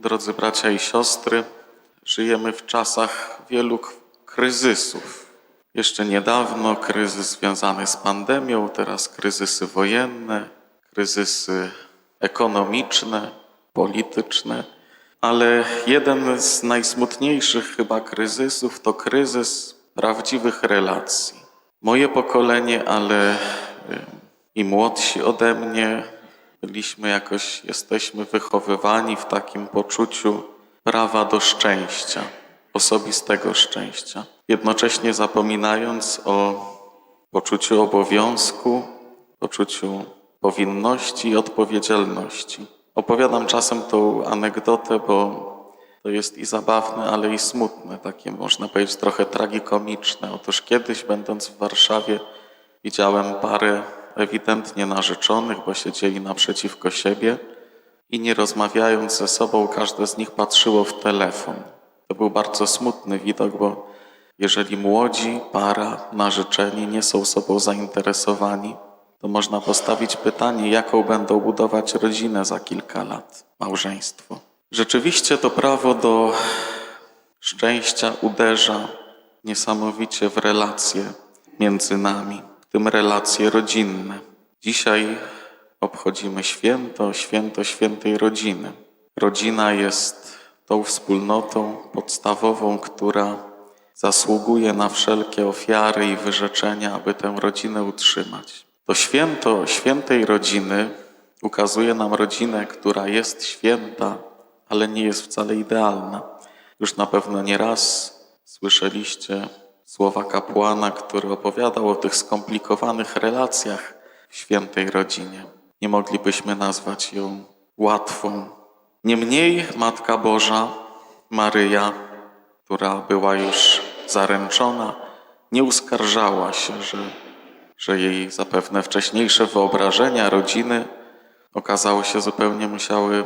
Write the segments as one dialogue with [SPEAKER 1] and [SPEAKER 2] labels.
[SPEAKER 1] Drodzy bracia i siostry, żyjemy w czasach wielu kryzysów. Jeszcze niedawno kryzys związany z pandemią, teraz kryzysy wojenne, kryzysy ekonomiczne, polityczne, ale jeden z najsmutniejszych chyba kryzysów to kryzys prawdziwych relacji. Moje pokolenie, ale y, i młodsi ode mnie, byliśmy jakoś, jesteśmy wychowywani w takim poczuciu prawa do szczęścia, osobistego szczęścia, jednocześnie zapominając o poczuciu obowiązku, poczuciu powinności i odpowiedzialności. Opowiadam czasem tą anegdotę, bo to jest i zabawne, ale i smutne, takie można powiedzieć trochę tragikomiczne. Otóż kiedyś, będąc w Warszawie, widziałem parę ewidentnie narzeczonych, bo siedzieli naprzeciwko siebie i nie rozmawiając ze sobą, każde z nich patrzyło w telefon. To był bardzo smutny widok, bo jeżeli młodzi, para, narzeczeni nie są sobą zainteresowani, to można postawić pytanie, jaką będą budować rodzinę za kilka lat, małżeństwo. Rzeczywiście to prawo do szczęścia uderza niesamowicie w relacje między nami, tym relacje rodzinne. Dzisiaj obchodzimy święto, święto świętej rodziny. Rodzina jest tą wspólnotą podstawową, która zasługuje na wszelkie ofiary i wyrzeczenia, aby tę rodzinę utrzymać. To święto świętej rodziny ukazuje nam rodzinę, która jest święta, ale nie jest wcale idealna. Już na pewno nie raz słyszeliście słowa kapłana, który opowiadał o tych skomplikowanych relacjach w świętej rodzinie. Nie moglibyśmy nazwać ją łatwą. Niemniej Matka Boża, Maryja, która była już zaręczona, nie uskarżała się, że, że jej zapewne wcześniejsze wyobrażenia rodziny okazało się zupełnie musiały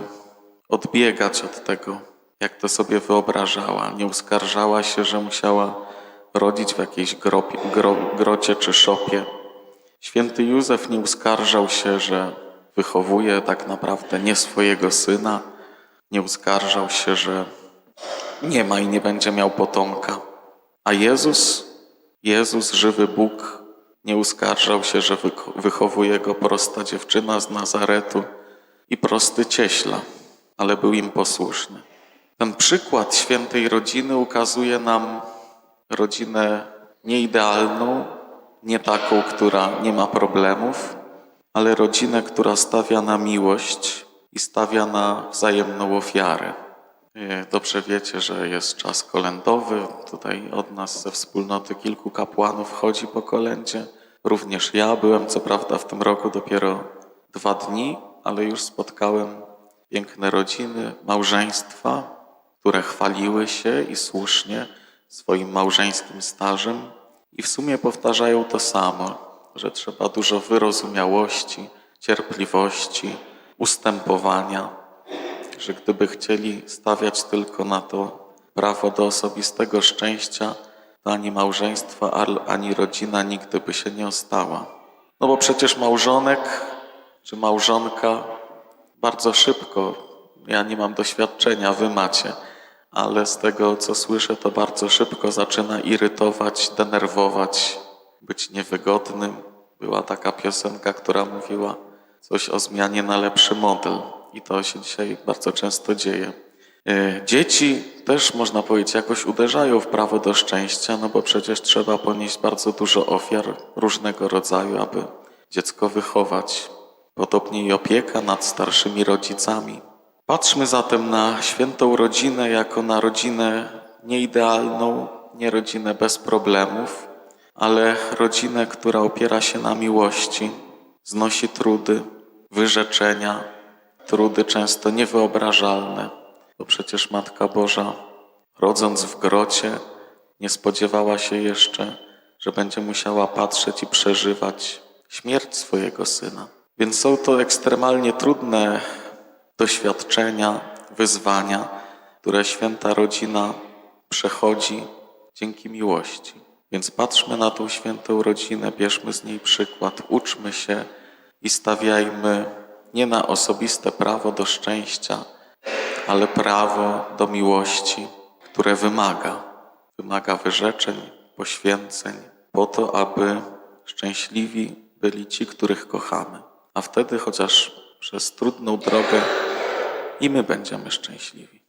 [SPEAKER 1] odbiegać od tego, jak to sobie wyobrażała. Nie uskarżała się, że musiała rodzić w jakiejś gropie, gro, grocie czy szopie. Święty Józef nie uskarżał się, że wychowuje tak naprawdę nie swojego syna. Nie uskarżał się, że nie ma i nie będzie miał potomka. A Jezus, Jezus, żywy Bóg, nie uskarżał się, że wychowuje go prosta dziewczyna z Nazaretu i prosty cieśla, ale był im posłuszny. Ten przykład świętej rodziny ukazuje nam rodzinę nieidealną, nie taką, która nie ma problemów, ale rodzinę, która stawia na miłość i stawia na wzajemną ofiarę. Dobrze wiecie, że jest czas kolędowy. Tutaj od nas ze wspólnoty kilku kapłanów chodzi po kolędzie. Również ja byłem, co prawda, w tym roku dopiero dwa dni, ale już spotkałem piękne rodziny, małżeństwa, które chwaliły się i słusznie swoim małżeńskim stażem i w sumie powtarzają to samo, że trzeba dużo wyrozumiałości, cierpliwości, ustępowania, że gdyby chcieli stawiać tylko na to prawo do osobistego szczęścia, to ani małżeństwo, al- ani rodzina nigdy by się nie ostała. No bo przecież małżonek czy małżonka bardzo szybko, ja nie mam doświadczenia, wy macie, ale z tego co słyszę, to bardzo szybko zaczyna irytować, denerwować, być niewygodnym. Była taka piosenka, która mówiła coś o zmianie na lepszy model i to się dzisiaj bardzo często dzieje. E, Dzieci też, można powiedzieć, jakoś uderzają w prawo do szczęścia, no bo przecież trzeba ponieść bardzo dużo ofiar różnego rodzaju, aby dziecko wychować. Podobnie i opieka nad starszymi rodzicami. Patrzmy zatem na świętą rodzinę jako na rodzinę nieidealną, nie rodzinę bez problemów, ale rodzinę, która opiera się na miłości, znosi trudy, wyrzeczenia, trudy często niewyobrażalne. Bo przecież Matka Boża, rodząc w grocie, nie spodziewała się jeszcze, że będzie musiała patrzeć i przeżywać śmierć swojego syna. Więc są to ekstremalnie trudne doświadczenia, wyzwania, które święta rodzina przechodzi dzięki miłości. Więc patrzmy na tą świętą rodzinę, bierzmy z niej przykład, uczmy się i stawiajmy nie na osobiste prawo do szczęścia, ale prawo do miłości, które wymaga, wymaga wyrzeczeń, poświęceń, po to, aby szczęśliwi byli ci, których kochamy. A wtedy, chociaż przez trudną drogę, i my będziemy szczęśliwi.